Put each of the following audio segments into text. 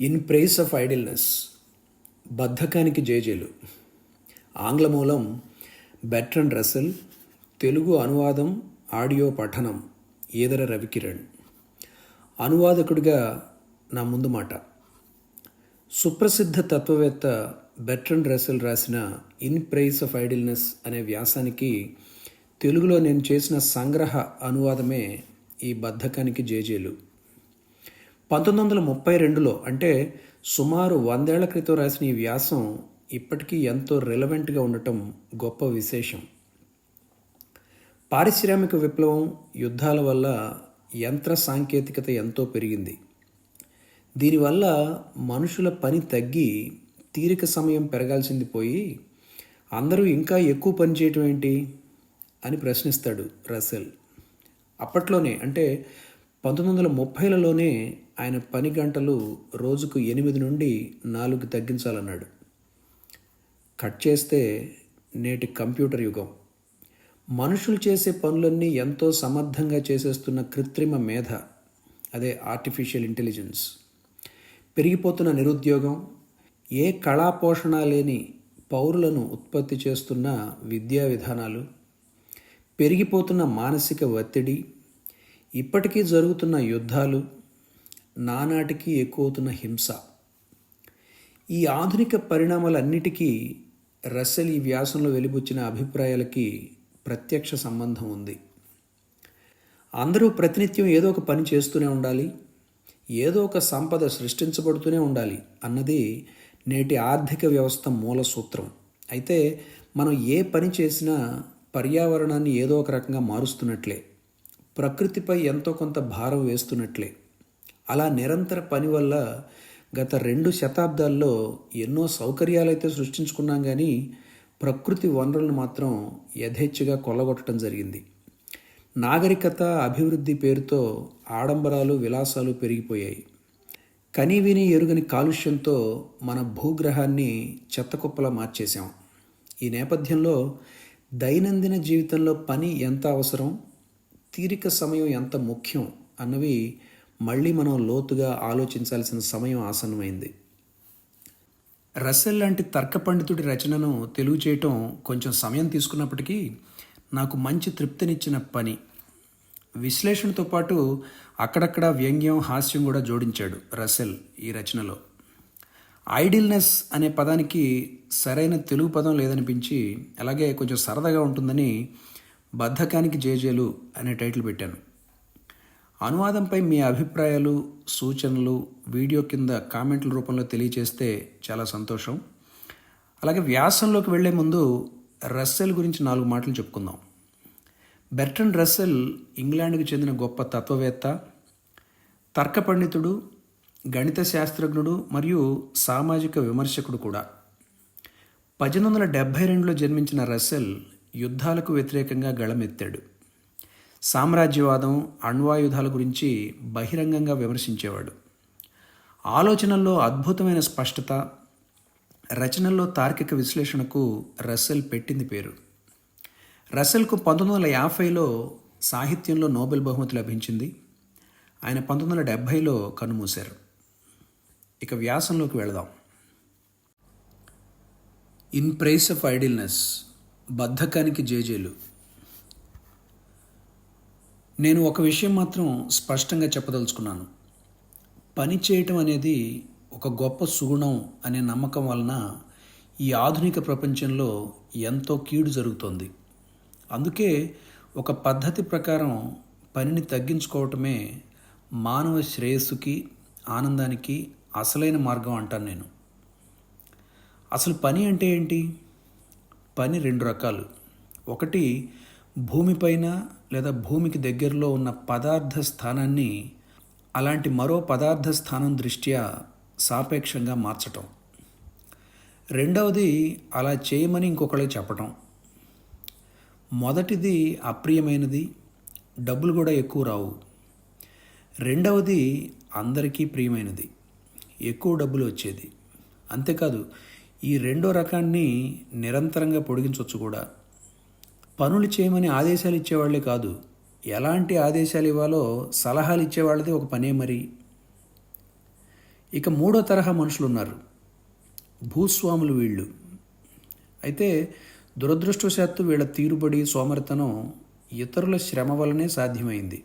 In praise of idleness బద్ధకానికి జేజేలు. ఆంగ్ల మూలం బెట్రన్ రసెల్ తెలుగు అనువాదం ఆడియో పఠనం ఈదర రవికిరణ్. అనువాదకుడిగా నా ముందు మాట. సుప్రసిద్ధ తత్వవేత్త బెట్రన్ రసెల్ రాసిన ఇన్ ప్రైస్ ఆఫ్ ఐడిల్నెస్ అనే వ్యాసానికి తెలుగులో నేను చేసిన సంగ్రహ అనువాదమే ఈ బద్ధకానికి జేజేలు. పంతొమ్మిది వందల ముప్పై రెండులో అంటే సుమారు వందేళ్ళ క్రితం రాసిన ఈ వ్యాసం ఇప్పటికీ ఎంతో రిలవెంట్గా ఉండటం గొప్ప విశేషం. పారిశ్రామిక విప్లవం యుద్ధాల వల్ల యంత్ర సాంకేతికత ఎంతో పెరిగింది. దీనివల్ల మనుషుల పని తగ్గి తీరిక సమయం పెరగాల్సింది పోయి అందరూ ఇంకా ఎక్కువ పని చేయటం ఏంటి అని ప్రశ్నిస్తాడు రసెల్ అప్పట్లోనే అంటే పంతొమ్మిది వందల ముప్పైలలోనే ఆయన పని గంటలు రోజుకు ఎనిమిది నుండి నాలుగు తగ్గించాలన్నాడు. కట్ చేస్తే నేటి కంప్యూటర్ యుగం. మనుషులు చేసే పనులన్నీ ఎంతో సమర్థంగా చేసేస్తున్న కృత్రిమ మేధ అదే ఆర్టిఫిషియల్ ఇంటెలిజెన్స్ పెరిగిపోతున్న నిరుద్యోగం ఏ కళాపోషణ లేని పౌరులను ఉత్పత్తి చేస్తున్న విద్యా విధానాలు పెరిగిపోతున్న మానసిక ఒత్తిడి ఇప్పటికీ జరుగుతున్న యుద్ధాలు నానాటికి ఎక్కువవుతున్న హింస. ఈ ఆధునిక పరిణామాలన్నిటికీ రస్సెల్ ఈ వ్యాసంలో వెలిబుచ్చిన అభిప్రాయాలకి ప్రత్యక్ష సంబంధం ఉంది. అందరూ ప్రతినిత్యం ఏదో ఒక పని చేస్తూనే ఉండాలి ఏదో ఒక సంపద సృష్టించబడుతూనే ఉండాలి అన్నది నేటి ఆర్థిక వ్యవస్థ మూల సూత్రం. అయితే మనం ఏ పని చేసినా పర్యావరణాన్ని ఏదో ఒక రకంగా మారుస్తున్నట్లే. ప్రకృతిపై ఎంతో కొంత భారం వేస్తున్నట్లే. అలా నిరంతర పని వల్ల గత రెండు శతాబ్దాల్లో ఎన్నో సౌకర్యాలైతే సృష్టించుకున్నాం కానీ ప్రకృతి వనరులను మాత్రం యథేచ్ఛగా కొల్లగొట్టడం జరిగింది. నాగరికత అభివృద్ధి పేరుతో ఆడంబరాలు విలాసాలు పెరిగిపోయాయి. కనీవిని ఎరుగని కాలుష్యంతో మన భూగ్రహాన్ని చెత్తకుప్పలా మార్చేశాం. ఈ నేపథ్యంలో దైనందిన జీవితంలో పని ఎంత అవసరం? తీరిక సమయం ఎంత ముఖ్యం అన్నవి మళ్ళీ మనం లోతుగా ఆలోచించాల్సిన సమయం ఆసన్నమైంది. రసెల్ లాంటి తర్క పండితుడి రచనను తెలుగు చేయటం కొంచెం సమయం తీసుకున్నప్పటికీ నాకు మంచి తృప్తినిచ్చిన పని. విశ్లేషణతో పాటు అక్కడక్కడ వ్యంగ్యం హాస్యం కూడా జోడించాడు రసెల్ ఈ రచనలో. ఐడిల్నెస్ అనే పదానికి సరైన తెలుగు పదం లేదనిపించి అలాగే కొంచెం సరదాగా ఉంటుందని బద్ధకానికి జేజేలు అనే టైటిల్ పెట్టాను. అనువాదంపై మీ అభిప్రాయాలు సూచనలు వీడియో కింద కామెంట్ల రూపంలో తెలియచేస్తే చాలా సంతోషం. అలాగే వ్యాసంలోకి వెళ్ళే ముందు రస్సెల్ గురించి నాలుగు మాటలు చెప్పుకుందాం. బెర్టన్ రస్సెల్ ఇంగ్లాండ్కి చెందిన గొప్ప తత్వవేత్త తర్క పండితుడు గణిత శాస్త్రజ్ఞుడు మరియు సామాజిక విమర్శకుడు కూడా. పద్దెనిమిది వందల డెబ్భై రెండులో జన్మించిన రస్సెల్ యుద్ధాలకు వ్యతిరేకంగా గళమెత్తాడు. సామ్రాజ్యవాదం అణ్వాయుధాల గురించి బహిరంగంగా విమర్శించేవాడు. ఆలోచనల్లో అద్భుతమైన స్పష్టత రచనల్లో తార్కిక విశ్లేషణకు రస్సెల్ పెట్టింది పేరు. రస్సెల్కు పంతొమ్మిది వందల యాభైలో సాహిత్యంలో నోబెల్ బహుమతి లభించింది. ఆయన పంతొమ్మిది వందల డెబ్భైలో కన్నుమూశారు. ఇక వ్యాసంలోకి వెళదాం. ఇన్ ప్రైస్ ఆఫ్ ఐడిల్నెస్ బద్ధకానికి జేజేలు. నేను ఒక విషయం మాత్రం స్పష్టంగా చెప్పదలుచుకున్నాను. పని చేయటం అనేది ఒక గొప్ప సుగుణం అనే నమ్మకం వలన ఈ ఆధునిక ప్రపంచంలో ఎంతో కీడు జరుగుతోంది. అందుకే ఒక పద్ధతి ప్రకారం పనిని తగ్గించుకోవటమే మానవ శ్రేయస్సుకి ఆనందానికి అసలైన మార్గం అంటాను నేను. అసలు పని అంటే ఏంటి? పని రెండు రకాలు. ఒకటి భూమిపైన లేదా భూమికి దగ్గరలో ఉన్న పదార్థ స్థానాన్ని అలాంటి మరో పదార్థ స్థానం దృష్ట్యా సాపేక్షంగా మార్చటం. రెండవది అలా చేయమని ఇంకొకళ్ళకి చెప్పటం. మొదటిది అప్రియమైనది డబ్బులు కూడా ఎక్కువ రావు. రెండవది అందరికీ ప్రియమైనది ఎక్కువ డబ్బులు వచ్చేది. అంతేకాదు ఈ రెండో రకాన్ని నిరంతరంగా పొడిగించవచ్చు కూడా. పనులు చేయమని ఆదేశాలు ఇచ్చేవాళ్ళే కాదు. ఎలాంటి ఆదేశాలు ఇవ్వాలో సలహాలు ఇచ్చేవాళ్ళది ఒక పనే మరి. ఇక మూడో తరహా మనుషులు ఉన్నారు భూస్వాములు వీళ్ళు. అయితే దురదృష్టవశాత్తు వీళ్ళ తీరుబడి సోమరితనం ఇతరుల శ్రమ వలనే సాధ్యమైంది.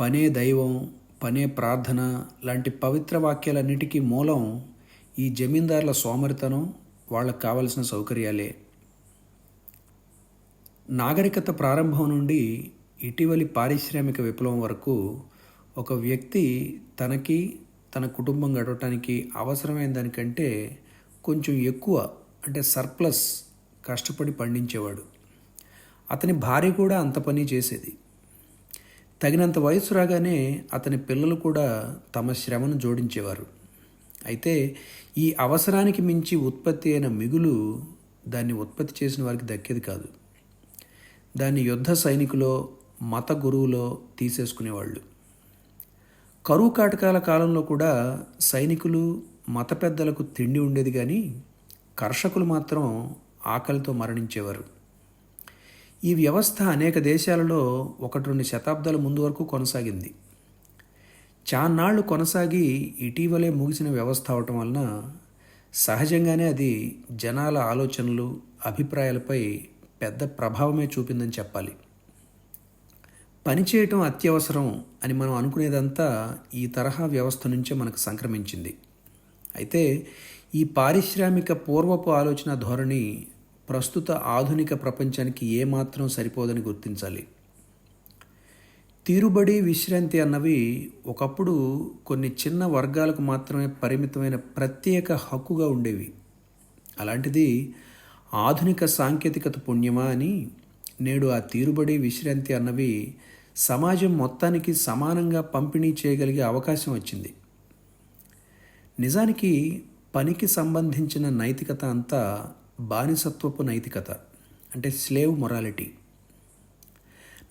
పనే దైవం పనే ప్రార్థన లాంటి పవిత్ర వాక్యాలన్నిటికీ మూలం ఈ జమీందారుల సోమరితనం వాళ్ళకు కావలసిన సౌకర్యాలే. నాగరికత ప్రారంభం నుండి ఇటీవలి పారిశ్రామిక విప్లవం వరకు ఒక వ్యక్తి తనకి తన కుటుంబం గడవటానికి అవసరమైన దానికంటే కొంచెం ఎక్కువ అంటే సర్ప్లస్ కష్టపడి పండించేవాడు. అతని భార్య కూడా అంత పని చేసేది. తగినంత వయసు రాగానే అతని పిల్లలు కూడా తమ శ్రమను జోడించేవారు. అయితే ఈ అవసరానికి మించి ఉత్పత్తి అయిన మిగులు దాన్ని ఉత్పత్తి చేసిన వారికి దక్కేది కాదు. దాన్ని యుద్ధ సైనికులో మత గురువులో తీసేసుకునేవాళ్ళు. కరువు కాటకాల కాలంలో కూడా సైనికులు మత పెద్దలకు తిండి ఉండేది కానీ కర్షకులు మాత్రం ఆకలితో మరణించేవారు. ఈ వ్యవస్థ అనేక దేశాలలో ఒకటి రెండు శతాబ్దాల ముందు వరకు కొనసాగింది. చాన్నాళ్ళు కొనసాగి ఇటీవలే ముగిసిన వ్యవస్థ అవటం వలన సహజంగానే అది జనాల ఆలోచనలు అభిప్రాయాలపై పెద్ద ప్రభావమే చూపిందని చెప్పాలి. పనిచేయటం అత్యవసరం అని మనం అనుకునేదంతా ఈ తరహా వ్యవస్థ నుంచే మనకు సంక్రమించింది. అయితే ఈ పారిశ్రామిక పూర్వపు ఆలోచన ధోరణి ప్రస్తుత ఆధునిక ప్రపంచానికి ఏమాత్రం సరిపోదని గుర్తించాలి. తీరుబడి విశ్రాంతి అన్నవి ఒకప్పుడు కొన్ని చిన్న వర్గాలకు మాత్రమే పరిమితమైన ప్రత్యేక హక్కుగా ఉండేవి. అలాంటిది ఆధునిక సాంకేతికత పుణ్యమా అని నేడు ఆ తీరుబడి విశ్రాంతి అన్నవి సమాజం మొత్తానికి సమానంగా పంపిణీ చేయగలిగే అవకాశం వచ్చింది. నిజానికి పనికి సంబంధించిన నైతికత అంతా బానిసత్వపు నైతికత అంటే స్లేవ్ మొరాలిటీ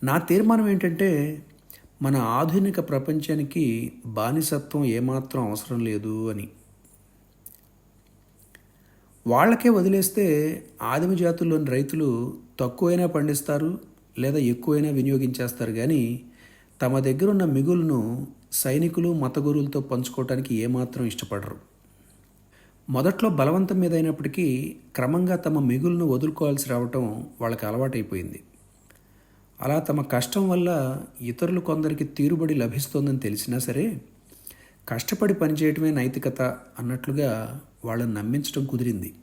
నా తీర్మానం ఏంటంటే మన ఆధునిక ప్రపంచానికి బానిసత్వం ఏమాత్రం అవసరం లేదు అని. వాళ్ళకే వదిలేస్తే ఆదిమ జాతుల్లోని రైతులు తక్కువైనా పండిస్తారు లేదా ఎక్కువైనా వినియోగించేస్తారు కానీ తమ దగ్గర ఉన్న మిగులును సైనికులు మత గురువులతో పంచుకోవటానికి ఏమాత్రం ఇష్టపడరు. మొదట్లో బలవంతం మీద అయినప్పటికీ క్రమంగా తమ మిగులును వదులుకోవాల్సి రావటం వాళ్ళకి అలవాటైపోయింది. అలా తమ కష్టం వల్ల ఇతరులు కొందరికి తీరుబడి లభిస్తోందని తెలిసినా సరే కష్టపడి పనిచేయటమే నైతికత అన్నట్లుగా వాళ్ళని నమ్మించడం కుదిరింది.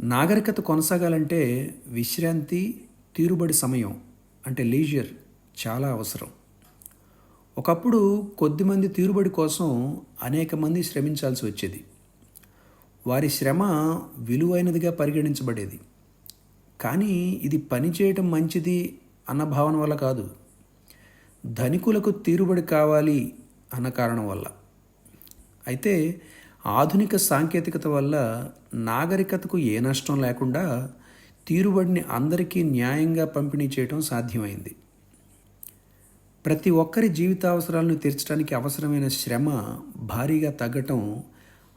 నాగరికత కొనసాగాలంటే విశ్రాంతి తీరుబడి సమయం అంటే లీజర్ చాలా అవసరం. ఒకప్పుడు కొద్దిమంది తీరుబడి కోసం అనేక మంది శ్రమించాల్సి వచ్చేది. వారి శ్రమ విలువైనదిగా పరిగణించబడేది. కానీ ఇది పని చేయటం మంచిది అన్న భావన వల్ల కాదు. ధనికులకు తీరుబడి కావాలి అన్న కారణం వల్ల. అయితే ఆధునిక సాంకేతికత వల్ల నాగరికతకు ఏ నష్టం లేకుండా తీరుబడిని అందరికీ న్యాయంగా పంపిణీ చేయడం సాధ్యమైంది. ప్రతి ఒక్కరి జీవితావసరాలను తీర్చడానికి అవసరమైన శ్రమ భారీగా తగ్గటం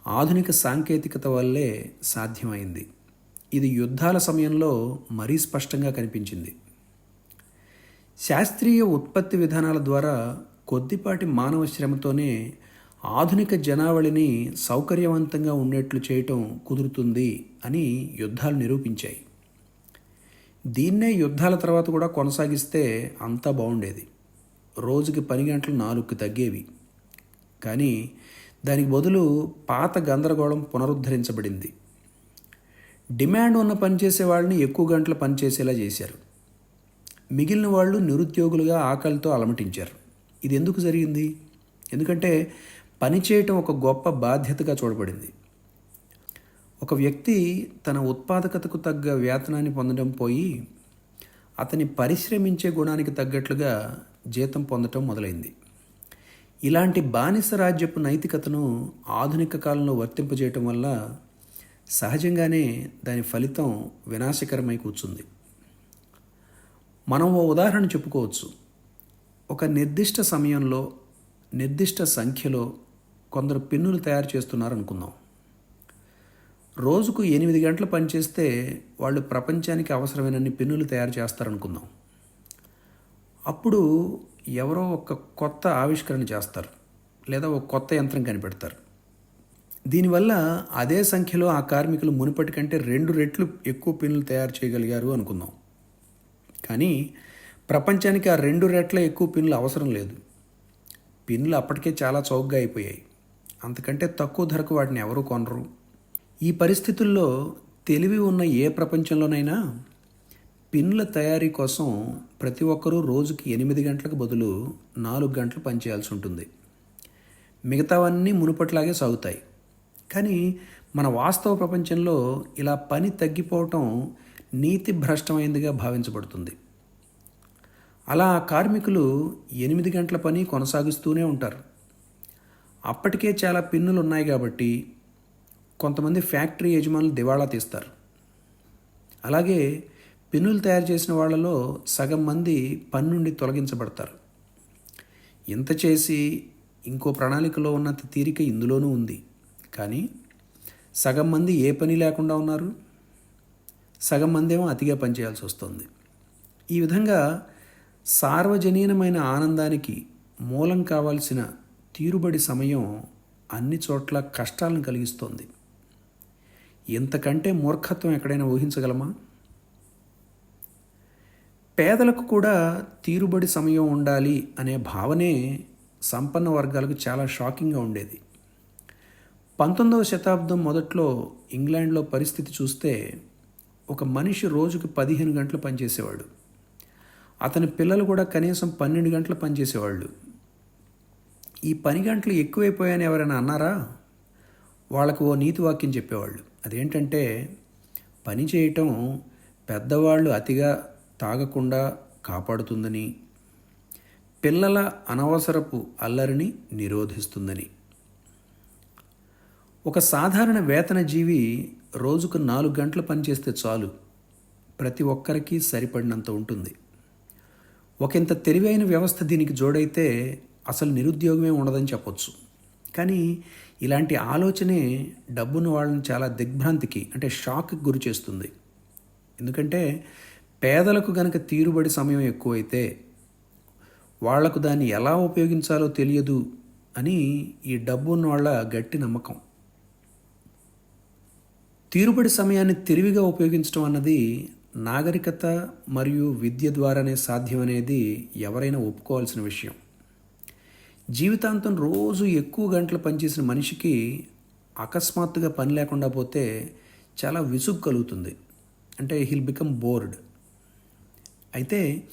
ఆధునిక సాంకేతికత వల్లే సాధ్యమైంది. ఇది యుద్ధాల సమయంలో మరీ స్పష్టంగా కనిపించింది. శాస్త్రీయ ఉత్పత్తి విధానాల ద్వారా కొద్దిపాటి మానవ శ్రమతోనే ఆధునిక జనావళిని సౌకర్యవంతంగా ఉండేట్లు చేయటం కుదురుతుంది అని యుద్ధాలు నిరూపించాయి. దీన్నే యుద్ధాల తర్వాత కూడా కొనసాగిస్తే అంతా బాగుండేది. రోజుకి పని గంటలు నాలుగుకి తగ్గేవి. కానీ దానికి బదులు పాత గందరగోళం పునరుద్ధరించబడింది. డిమాండ్ ఉన్న పనిచేసే వాళ్ళని ఎక్కువ గంటలు పనిచేసేలా చేశారు. మిగిలిన వాళ్ళు నిరుద్యోగులుగా ఆకలితో అలమటించారు. ఇది ఎందుకు జరిగింది? ఎందుకంటే పని చేయటం ఒక గొప్ప బాధ్యతగా చూడబడింది. ఒక వ్యక్తి తన ఉత్పాదకతకు తగ్గ వేతనాన్ని పొందడం పోయి అతని పరిశ్రమించే గుణానికి తగ్గట్లుగా జీతం పొందటం మొదలైంది. ఇలాంటి బానిస రాజ్యపు నైతికతను ఆధునిక కాలంలో వర్తింపజేయటం వల్ల సహజంగానే దాని ఫలితం వినాశకరమై కూర్చుంది. మనం ఓ ఉదాహరణ చెప్పుకోవచ్చు. ఒక నిర్దిష్ట సమయంలో నిర్దిష్ట సంఖ్యలో కొందరు పిన్నులు తయారు చేస్తున్నారు అనుకుందాం రోజుకు ఎనిమిది గంటలు పనిచేస్తే వాళ్ళు ప్రపంచానికి అవసరమైనన్ని పిన్నులు తయారు చేస్తారనుకుందాం. అప్పుడు ఎవరో ఒక కొత్త ఆవిష్కరణ చేస్తారు లేదా ఒక కొత్త యంత్రం కనిపెడతారు. దీనివల్ల అదే సంఖ్యలో ఆ కార్మికులు మునుపటి కంటే రెండు రెట్లు ఎక్కువ పిన్లు తయారు చేయగలిగారు అనుకుందాం. కానీ ప్రపంచానికి ఆ రెండు రెట్ల ఎక్కువ పిన్లు అవసరం లేదు. పిన్లు అప్పటికే చాలా చౌకగా అయిపోయాయి. అంతకంటే తక్కువ ధరకు వాటిని ఎవరు కొనరు. ఈ పరిస్థితుల్లో తెలివి ఉన్న ఏ ప్రపంచంలోనైనా పిన్నుల తయారీ కోసం ప్రతి ఒక్కరూ రోజుకి ఎనిమిది గంటలకు బదులు నాలుగు గంటలు పనిచేయాల్సి ఉంటుంది. మిగతావన్నీ మునుపట్లాగే సాగుతాయి. కానీ మన వాస్తవ ప్రపంచంలో ఇలా పని తగ్గిపోవటం నీతి భ్రష్టమైందిగా భావించబడుతుంది. అలా కార్మికులు ఎనిమిది గంటల పని కొనసాగిస్తూనే ఉంటారు. అప్పటికే చాలా పిన్నులు ఉన్నాయి కాబట్టి కొంతమంది ఫ్యాక్టరీ యజమానులు దివాళా తీస్తారు. అలాగే పిన్నులు తయారు చేసిన వాళ్ళలో సగం మంది పని నుండి తొలగించబడతారు. ఇంత చేసి ఇంకో ప్రణాళికలో ఉన్నంత తీరిక ఇందులోనూ ఉంది. కానీ సగం మంది ఏ పని లేకుండా ఉన్నారు? సగం మంది ఏమో అతిగా పనిచేయాల్సి వస్తుంది. ఈ విధంగా సార్వజనీనమైన ఆనందానికి మూలం కావాల్సిన తీరుబడి సమయం అన్ని చోట్ల కష్టాలను కలిగిస్తోంది. ఇంతకంటే మూర్ఖత్వం ఎక్కడైనా ఊహించగలమా? పేదలకు కూడా తీరుబడి సమయం ఉండాలి అనే భావనే సంపన్న వర్గాలకు చాలా షాకింగ్గా ఉండేది. పంతొమ్మిదవ శతాబ్దం మొదట్లో ఇంగ్లాండ్లో పరిస్థితి చూస్తే ఒక మనిషి రోజుకి పదిహేను గంటలు పనిచేసేవాడు. అతని పిల్లలు కూడా కనీసం పన్నెండు గంటలు పనిచేసేవాళ్ళు. ఈ పని గంటలు ఎక్కువైపోయాయని ఎవరైనా అన్నారా? వాళ్ళకు ఓ నీతి వాక్యం చెప్పేవాళ్ళు. అదేంటంటే పని చేయటం పెద్దవాళ్ళు అతిగా తాగకుండా కాపాడుతుందని పిల్లల అనవసరపు అల్లరిని నిరోధిస్తుందని. ఒక సాధారణ వేతన జీవి రోజుకు నాలుగు గంటలు పనిచేస్తే చాలు. ప్రతి ఒక్కరికి సరిపడినంత ఉంటుంది. ఒకంత తెలివైన వ్యవస్థ దీనికి జోడైతే అసలు నిరుద్యోగమే ఉండదని చెప్పొచ్చు. కానీ ఇలాంటి ఆలోచనే డబ్బున్న వాళ్ళని చాలా దిగ్భ్రాంతికి అంటే షాక్కి గురి చేస్తుంది. ఎందుకంటే పేదలకు గనక తీరుబడి సమయం ఎక్కువైతే వాళ్ళకు దాన్ని ఎలా ఉపయోగించాలో తెలియదు అని ఈ డబ్బు ఉన్న వాళ్ళ గట్టి నమ్మకం. తీరుబడి సమయాన్ని తెలివిగా ఉపయోగించడం అన్నది నాగరికత మరియు విద్య ద్వారానే సాధ్యమనేది ఎవరైనా ఒప్పుకోవాల్సిన విషయం. జీవితాంతం రోజు ఎక్కువ గంటలు పనిచేసిన మనిషికి అకస్మాత్తుగా పని లేకుండా పోతే చాలా విసుగు కలుగుతుంది. అంటే హిల్ బికమ్ బోర్డ్ అయితే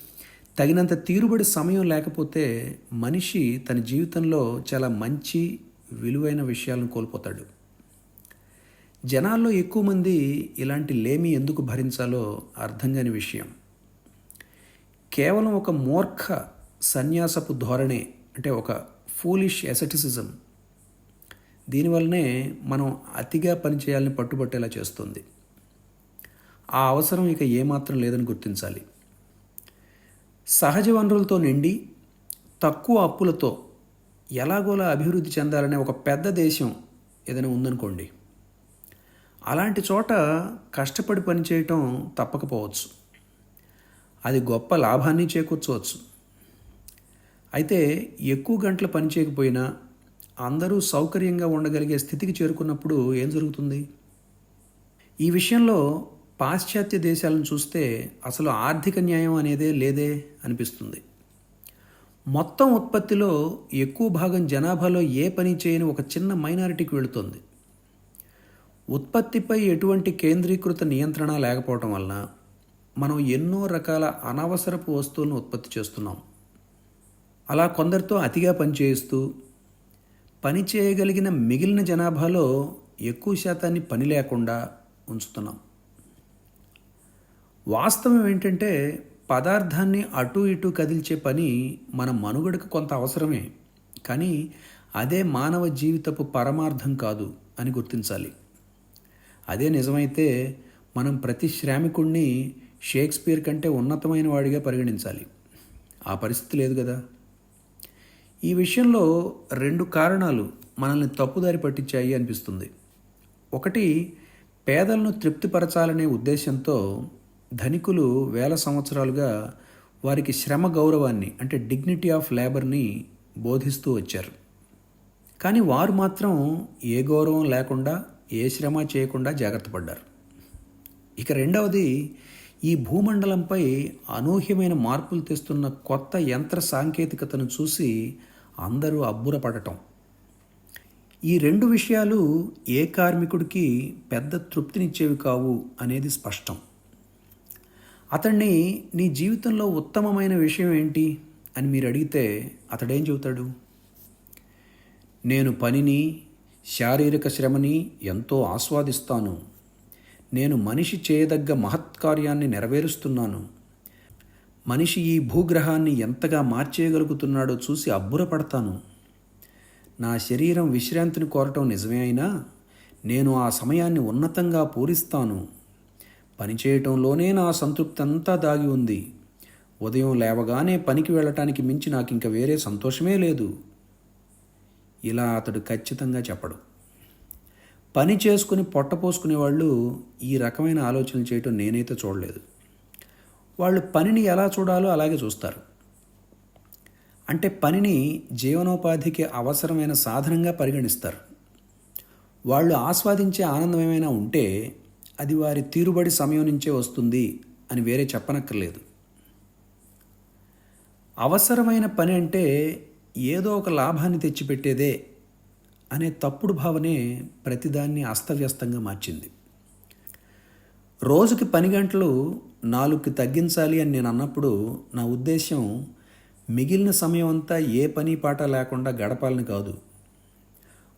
తగినంత తీరుబడి సమయం లేకపోతే మనిషి తన జీవితంలో చాలా మంచి విలువైన విషయాలను కోల్పోతాడు. జనాల్లో ఎక్కువ మంది ఇలాంటి లేమి ఎందుకు భరించాలో అర్థం కాని విషయం. కేవలం ఒక మూర్ఖ సన్యాసపు ధోరణే అంటే ఒక ఫూలిష్ ఎసటిసిజం దీనివల్లనే మనం అతిగా పనిచేయాలని పట్టుబట్టేలా చేస్తుంది. ఆ అవసరం ఇక ఏమాత్రం లేదని గుర్తించాలి. సహజ వనరులతో నిండి తక్కువ అప్పులతో ఎలాగోలా అభివృద్ధి చెందాలనే ఒక పెద్ద దేశం ఏదైనా ఉందనుకోండి. అలాంటి చోట కష్టపడి పనిచేయటం తప్పకపోవచ్చు. అది గొప్ప లాభాన్ని చేకూర్చవచ్చు. అయితే ఎక్కువ గంటలు పనిచేయకపోయినా అందరూ సౌకర్యంగా ఉండగలిగే స్థితికి చేరుకున్నప్పుడు ఏం జరుగుతుంది? ఈ విషయంలో పాశ్చాత్య దేశాలను చూస్తే అసలు ఆర్థిక న్యాయం అనేదే లేదే అనిపిస్తుంది. మొత్తం ఉత్పత్తిలో ఎక్కువ భాగం జనాభాలో ఏ పని చేయని ఒక చిన్న మైనారిటీకి వెళుతుంది. ఉత్పత్తిపై ఎటువంటి కేంద్రీకృత నియంత్రణ లేకపోవటం వలన మనం ఎన్నో రకాల అనవసరపు వస్తువులను ఉత్పత్తి చేస్తున్నాం. అలా కొందరితో అతిగా పనిచేయిస్తూ పని చేయగలిగిన మిగిలిన జనాభాలో ఎక్కువ శాతాన్ని పని లేకుండా ఉంచుతున్నాం. వాస్తవం ఏంటంటే పదార్థాన్ని అటు ఇటు కదిల్చే పని మన మనుగడకు కొంత అవసరమే కానీ అదే మానవ జీవితపు పరమార్థం కాదు అని గుర్తించాలి. అదే నిజమైతే మనం ప్రతి శ్రామికుణ్ణి షేక్స్పియర్ కంటే ఉన్నతమైన వాడిగా పరిగణించాలి. ఆ పరిస్థితి లేదు కదా. ఈ విషయంలో రెండు కారణాలు మనల్ని తప్పుదారి పట్టించాయి అనిపిస్తుంది. ఒకటి పేదలను తృప్తిపరచాలనే ఉద్దేశంతో ధనికులు వేల సంవత్సరాలుగా వారికి శ్రమ గౌరవాన్ని అంటే డిగ్నిటీ ఆఫ్ లేబర్ని బోధిస్తూ వచ్చారు. కానీ వారు మాత్రం ఏ గౌరవం లేకుండా ఏ శ్రమ చేయకుండా జాగ్రత్త పడ్డారు. ఇక రెండవది ఈ భూమండలంపై అనూహ్యమైన మార్పులు తెస్తున్న కొత్త యంత్ర సాంకేతికతను చూసి అందరూ అబ్బురపడటం. ఈ రెండు విషయాలు ఏ కార్మికుడికి పెద్ద తృప్తినిచ్చేవి కావు అనేది స్పష్టం. అతన్ని నీ జీవితంలో ఉత్తమమైన విషయం ఏంటి అని మీరు అడిగితే అతడేం చెబుతాడు? నేను పనిని శారీరక శ్రమని ఎంతో ఆస్వాదిస్తాను. నేను మనిషి చేయదగ్గ మహత్కార్యాన్ని నెరవేరుస్తున్నాను. మనిషి ఈ భూగ్రహాన్ని ఎంతగా మార్చేయగలుగుతున్నాడో చూసి అబ్బురపడతాను. నా శరీరం విశ్రాంతిని కోరటం నిజమే అయినా నేను ఆ సమయాన్ని ఉన్నతంగా పూరిస్తాను. పనిచేయటంలోనే నా సంతృప్తి అంతా దాగి ఉంది. ఉదయం లేవగానే పనికి వెళ్ళటానికి మించి నాకు ఇంక వేరే సంతోషమే లేదు. ఇలా అతడు ఖచ్చితంగా చెప్పడు. పని చేసుకుని పొట్ట పోసుకునే వాళ్ళు ఈ రకమైన ఆలోచనలు చేయటం నేనైతే చూడలేదు. వాళ్ళు పనిని ఎలా చూడాలో అలాగే చూస్తారు. అంటే పనిని జీవనోపాధికి అవసరమైన సాధనంగా పరిగణిస్తారు. వాళ్ళు ఆస్వాదించే ఆనందం ఏమైనా ఉంటే అది వారి తీరుబడి సమయం నుంచే వస్తుంది అని వేరే చెప్పనక్కర్లేదు. అవసరమైన పని అంటే ఏదో ఒక లాభాన్ని తెచ్చిపెట్టేదే అనే తప్పుడు భావనే ప్రతిదాన్ని అస్తవ్యస్తంగా మార్చింది. రోజుకి పని గంటలు నాలుగుకి తగ్గించాలి అని నేను అన్నప్పుడు నా ఉద్దేశం మిగిలిన సమయం అంతా ఏ పని పాట లేకుండా గడపాలని కాదు.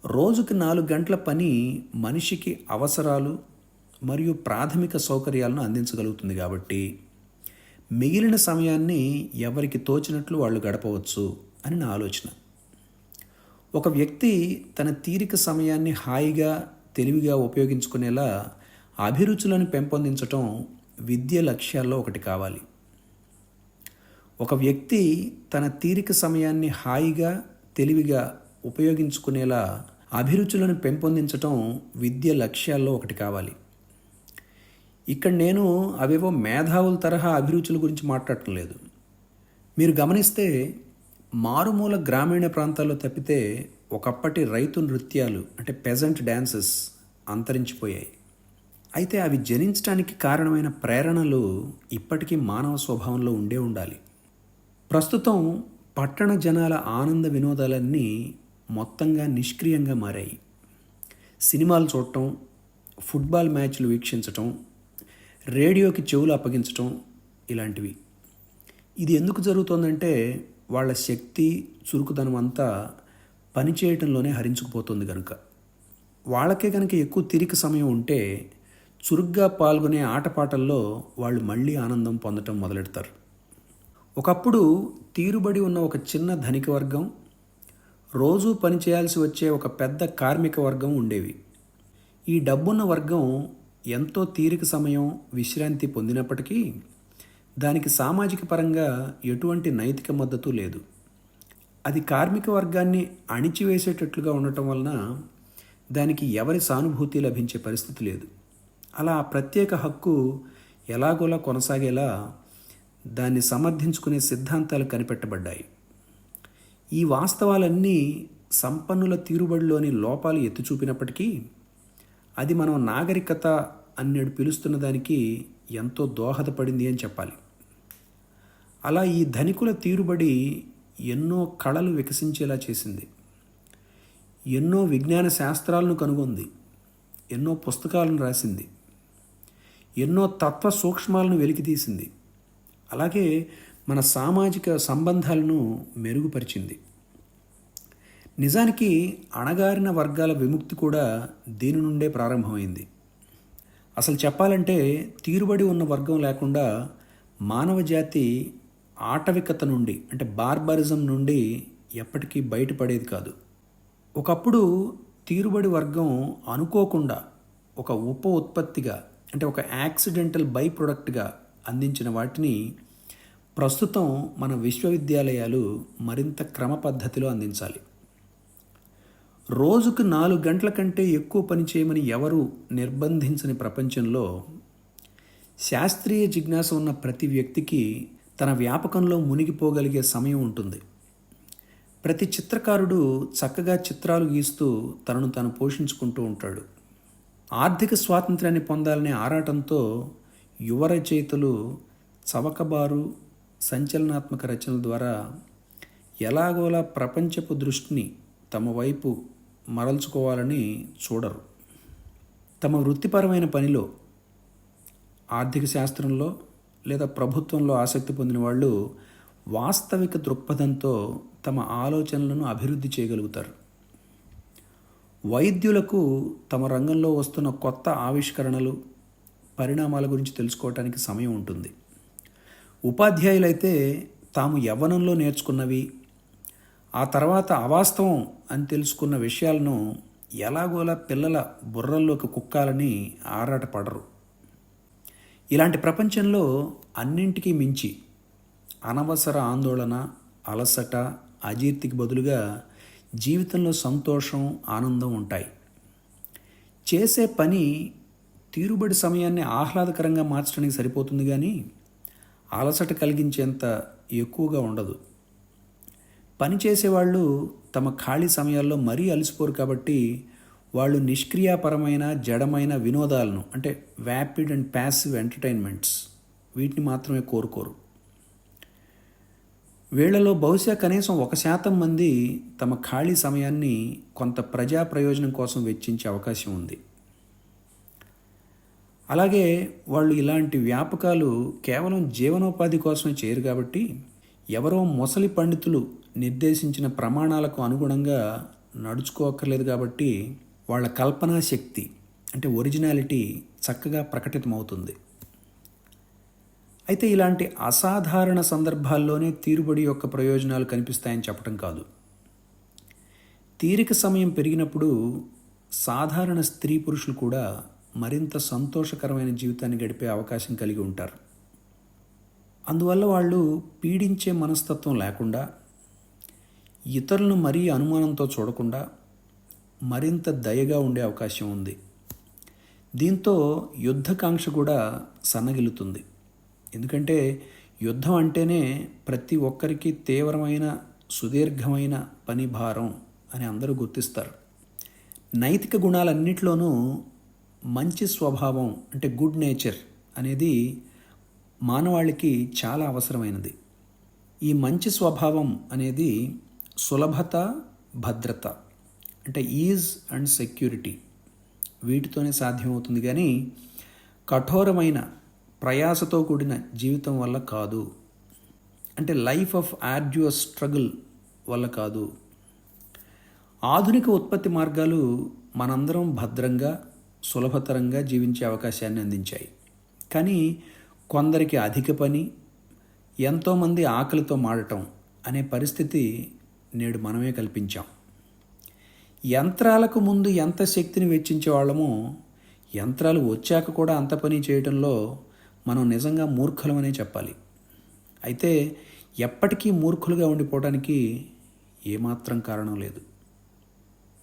రోజుకి నాలుగు గంటల పని మనిషికి అవసరాలు మరియు ప్రాథమిక సౌకర్యాలను అందించగలుగుతుంది కాబట్టి మిగిలిన సమయాన్ని ఎవరికి తోచినట్లు వాళ్ళు గడపవచ్చు. అని నా ఆలోచన. ఒక వ్యక్తి తన తీరిక సమయాన్ని హాయిగా తెలివిగా ఉపయోగించుకునేలా అభిరుచులను పెంపొందించటం విద్య లక్ష్యాల్లో ఒకటి కావాలి. ఒక వ్యక్తి తన తీరిక సమయాన్ని హాయిగా తెలివిగా ఉపయోగించుకునేలా అభిరుచులను పెంపొందించటం విద్య లక్ష్యాల్లో ఒకటి కావాలి. ఇక్కడ నేను అవేవో మేధావుల తరహా అభిరుచుల గురించి మాట్లాడటం లేదు. మీరు గమనిస్తే మారుమూల గ్రామీణ ప్రాంతాల్లో తప్పితే ఒకప్పటి రైతు నృత్యాలు అంటే పెజెంట్ డ్యాన్సెస్ అంతరించిపోయాయి. అయితే అవి జనించడానికి కారణమైన ప్రేరణలు ఇప్పటికీ మానవ స్వభావంలో ఉండే ఉండాలి. ప్రస్తుతం పట్టణ జనాల ఆనంద వినోదాలన్నీ మొత్తంగా నిష్క్రియంగా మారాయి. సినిమాలు చూడటం ఫుట్బాల్ మ్యాచ్లు వీక్షించటం రేడియోకి చెవులు అప్పగించటం ఇలాంటివి. ఇది ఎందుకు జరుగుతోందంటే వాళ్ళ శక్తి చురుకుదనం అంతా పనిచేయటంలోనే హరించుకుపోతుంది కనుక వాళ్ళకే కనుక ఎక్కువ తిరిగి సమయం ఉంటే చురుగ్గా పాల్గొనే ఆటపాటల్లో వాళ్ళు మళ్ళీ ఆనందం పొందటం మొదలెడతారు. ఒకప్పుడు తీరుబడి ఉన్న ఒక చిన్న ధనిక వర్గం రోజూ పనిచేయాల్సి వచ్చే ఒక పెద్ద కార్మిక వర్గం ఉండేవి. ఈ డబ్బున్న వర్గం ఎంతో తీరిక సమయం విశ్రాంతి పొందినప్పటికీ దానికి సామాజిక పరంగా ఎటువంటి నైతిక మద్దతు లేదు. అది కార్మిక వర్గాన్ని అణిచివేసేటట్లుగా ఉండటం వలన దానికి ఎవరి సానుభూతి లభించే పరిస్థితి లేదు. అలా ఆ ప్రత్యేక హక్కు ఎలాగోలా కొనసాగేలా దాన్ని సమర్థించుకునే సిద్ధాంతాలు కనిపెట్టబడ్డాయి. ఈ వాస్తవాలన్నీ సంపన్నుల తీరుబడిలోని లోపాలు ఎత్తి చూపినప్పటికీ అది మనం నాగరికత అన్నడు పిలుస్తున్న దానికి ఎంతో దోహదపడింది అని చెప్పాలి. అలా ఈ ధనికుల తీరుబడి ఎన్నో కళలు వికసించేలా చేసింది. ఎన్నో విజ్ఞాన శాస్త్రాలను కనుగొంది. ఎన్నో పుస్తకాలను రాసింది. ఎన్నో తత్వ సూక్ష్మాలను వెలికితీసింది. అలాగే మన సామాజిక సంబంధాలను మెరుగుపరిచింది. నిజానికి అణగారిన వర్గాల విముక్తి కూడా దీని నుండే ప్రారంభమైంది. అసలు చెప్పాలంటే తీరుబడి ఉన్న వర్గం లేకుండా మానవ జాతి ఆటవికత నుండి అంటే బార్బరిజం నుండి ఎప్పటికీ బయటపడేది కాదు. ఒకప్పుడు తీరుబడి వర్గం అనుకోకుండా ఒక ఉప ఉత్పత్తిగా అంటే ఒక యాక్సిడెంటల్ బై ప్రొడక్ట్గా అందించిన వాటిని ప్రస్తుతం మన విశ్వవిద్యాలయాలు మరింత క్రమ పద్ధతిలో అందించాలి. రోజుకు నాలుగు గంటల కంటే ఎక్కువ పని చేయమని ఎవరు నిర్బంధించని ప్రపంచంలో శాస్త్రీయ జిజ్ఞాస ఉన్న ప్రతి వ్యక్తికి తన వ్యాపకంలో మునిగిపోగలిగే సమయం ఉంటుంది. ప్రతి చిత్రకారుడు చక్కగా చిత్రాలు గీస్తూ తనను తాను పోషించుకుంటూ ఉంటాడు. ఆర్థిక స్వాతంత్ర్యాన్ని పొందాలనే ఆరాటంతో యువ రచయితలు చవకబారు సంచలనాత్మక రచనల ద్వారా ఎలాగోలా ప్రపంచపు దృష్టిని తమ వైపు మరల్చుకోవాలని చూడరు. తమ వృత్తిపరమైన పనిలో ఆర్థిక శాస్త్రంలో లేదా ప్రభుత్వంలో ఆసక్తి పొందిన వాళ్ళు వాస్తవిక దృక్పథంతో తమ ఆలోచనలను అభివృద్ధి చేయగలుగుతారు. వైద్యులకు తమ రంగంలో వస్తున్న కొత్త ఆవిష్కరణలు పరిణామాల గురించి తెలుసుకోవటానికి సమయం ఉంటుంది. ఉపాధ్యాయులైతే తాము యవ్వనంలో నేర్చుకున్నవి ఆ తర్వాత అవాస్తవం అని తెలుసుకున్న విషయాలను ఎలాగోలా పిల్లల బుర్రల్లోకి కుక్కాలని ఆరాటపడరు. ఇలాంటి ప్రపంచంలో అన్నింటికీ మించి అనవసర ఆందోళన అలసట అజీర్తికి బదులుగా జీవితంలో సంతోషం ఆనందం ఉంటాయి. చేసే పని తీరుబడి సమయాన్ని ఆహ్లాదకరంగా మార్చడానికి సరిపోతుంది కానీ అలసట కలిగించేంత ఎక్కువగా ఉండదు. పని చేసేవాళ్ళు తమ ఖాళీ సమయాల్లో మరీ అలసిపోరు కాబట్టి వాళ్ళు నిష్క్రియాపరమైన జడమైన వినోదాలను అంటే వ్యాపిడ్ అండ్ ప్యాసివ్ ఎంటర్టైన్మెంట్స్ వీటిని మాత్రమే కోరుకోరు. వీళ్ళలో బహుశా కనీసం ఒక శాతం మంది తమ ఖాళీ సమయాన్ని కొంత ప్రజా ప్రయోజనం కోసం వెచ్చించే అవకాశం ఉంది. అలాగే వాళ్ళు ఇలాంటి వ్యాపకాలు కేవలం జీవనోపాధి కోసమే చేయరు కాబట్టి ఎవరో మొసలి పండితులు నిర్దేశించిన ప్రమాణాలకు అనుగుణంగా నడుచుకోక్కర్లేదు కాబట్టి వాళ్ళ కల్పనా శక్తి అంటే ఒరిజినాలిటీ చక్కగా ప్రకటితమవుతుంది. అయితే ఇలాంటి అసాధారణ సందర్భాల్లోనే తీరుబడి యొక్క ప్రయోజనాలు కనిపిస్తాయని చెప్పడం కాదు. తీరిక సమయం పెరిగినప్పుడు సాధారణ స్త్రీ పురుషులు కూడా మరింత సంతోషకరమైన జీవితాన్ని గడిపే అవకాశం కలిగి ఉంటారు. అందువల్ల వాళ్ళు పీడించే మనస్తత్వం లేకుండా ఇతరులను మరీ అనుమానంతో చూడకుండా మరింత దయగా ఉండే అవకాశం ఉంది. దీంతో యుద్ధకాంక్ష కూడా సన్నగిలుతుంది. ఎందుకంటే యుద్ధం అంటేనే ప్రతి ఒక్కరికి తీవ్రమైన సుదీర్ఘమైన పని భారం అని అందరూ గుర్తిస్తారు. నైతిక గుణాలన్నింటిలోనూ మంచి స్వభావం అంటే గుడ్ నేచర్ అనేది మానవాళికి చాలా అవసరమైనది. ఈ మంచి స్వభావం అనేది సులభత భద్రత. అంటే ఈజ్ అండ్ సెక్యూరిటీ వీటితోనే సాధ్యమవుతుంది కానీ కఠోరమైన ప్రయాసతో కూడిన జీవితం వల్ల కాదు. అంటే లైఫ్ ఆఫ్ ఆర్డ్యువస్ స్ట్రగుల్ వల్ల కాదు. ఆధునిక ఉత్పత్తి మార్గాలు మనందరం భద్రంగా సులభతరంగా జీవించే అవకాశాన్ని అందించాయి. కానీ కొందరికి అధిక పని ఎంతోమంది ఆకలితో మాడటం అనే పరిస్థితి నేడు మనమే కల్పించాం. యంత్రాలకు ముందు ఎంత శక్తిని వెచ్చించే వాళ్ళమో యంత్రాలు వచ్చాక కూడా అంత పని చేయడంలో మనం నిజంగా మూర్ఖులమనే చెప్పాలి. అయితే ఎప్పటికీ మూర్ఖులుగా ఉండిపోవడానికి ఏమాత్రం కారణం లేదు.